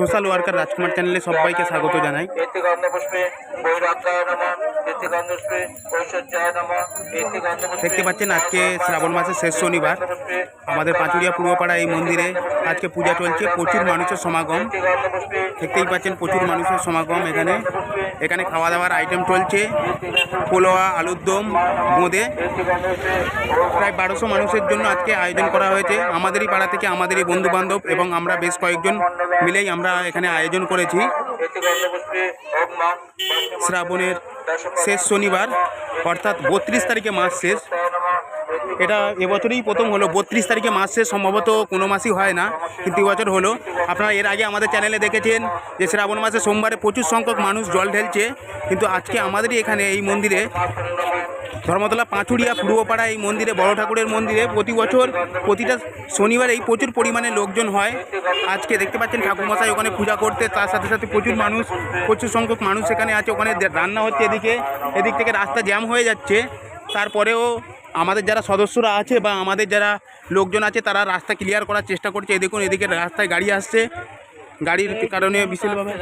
Social worker রাজকুমার চ্যানেলে সবাইকে স্বাগত জানাই। দেখতে পাচ্ছেন আজকে শ্রাবণ মাসের শেষ শনিবার। আমাদের পাঁচুরিয়া পূর্বপাড়া এই মন্দিরে আজকে পূজা চলছে প্রচুর মানুষের সমাগম। দেখতেই পাচ্ছেন প্রচুর মানুষের সমাগম এখানে। এখানে খাওয়া দাওয়ার আইটেম চলছে পোলোয়া আলুর দম বোঁদে প্রায় বারোশো মানুষের জন্য আজকে আয়োজন করা হয়েছে। আমাদেরই পাড়া থেকে আমাদেরই বন্ধু বান্ধব এবং আমরা বেশ কয়েকজন মিলেই আমরা এখানে আয়োজন করেছি। শ্রাবণের শেষ শনিবার অর্থাৎ বত্রিশ তারিখে মাস শেষ। এটা এবছরই প্রথম হলো। বত্রিশ তারিখে মাস শেষ, সম্ভবত কোনো মাসই হয় না, কিন্তু এবছর হলো। আপনারা এর আগে আমাদের চ্যানেলে দেখেছেন যে শ্রাবণ মাসে সোমবারে প্রচুর সংখ্যক মানুষ জল ঢেলছে, কিন্তু আজকে আমাদেরই এখানে এই মন্দিরে ধর্মতলা পাঁচুড়িয়া পূর্বপাড়া এই মন্দিরে, বড় ঠাকুরের মন্দিরে প্রতি বছর প্রতিটা শনিবারেই প্রচুর পরিমাণে লোকজন হয়। আজকে দেখতে পাচ্ছেন ঠাকুরমশাই ওখানে পূজা করতে, তার সাথে সাথে প্রচুর মানুষ, প্রচুর সংখ্যক মানুষ এখানে আছে। ওখানে রান্না হচ্ছে এদিকে, এদিক থেকে রাস্তা জ্যাম হয়ে যাচ্ছে। তারপরেও আমাদের যারা সদস্যরা আছে বা আমাদের যারা লোকজন আছে, তারা রাস্তা ক্লিয়ার করার চেষ্টা করছে। দেখুন, এদিকে রাস্তায় গাড়ি আসছে। গাড়ির কারণে বিশালভাবে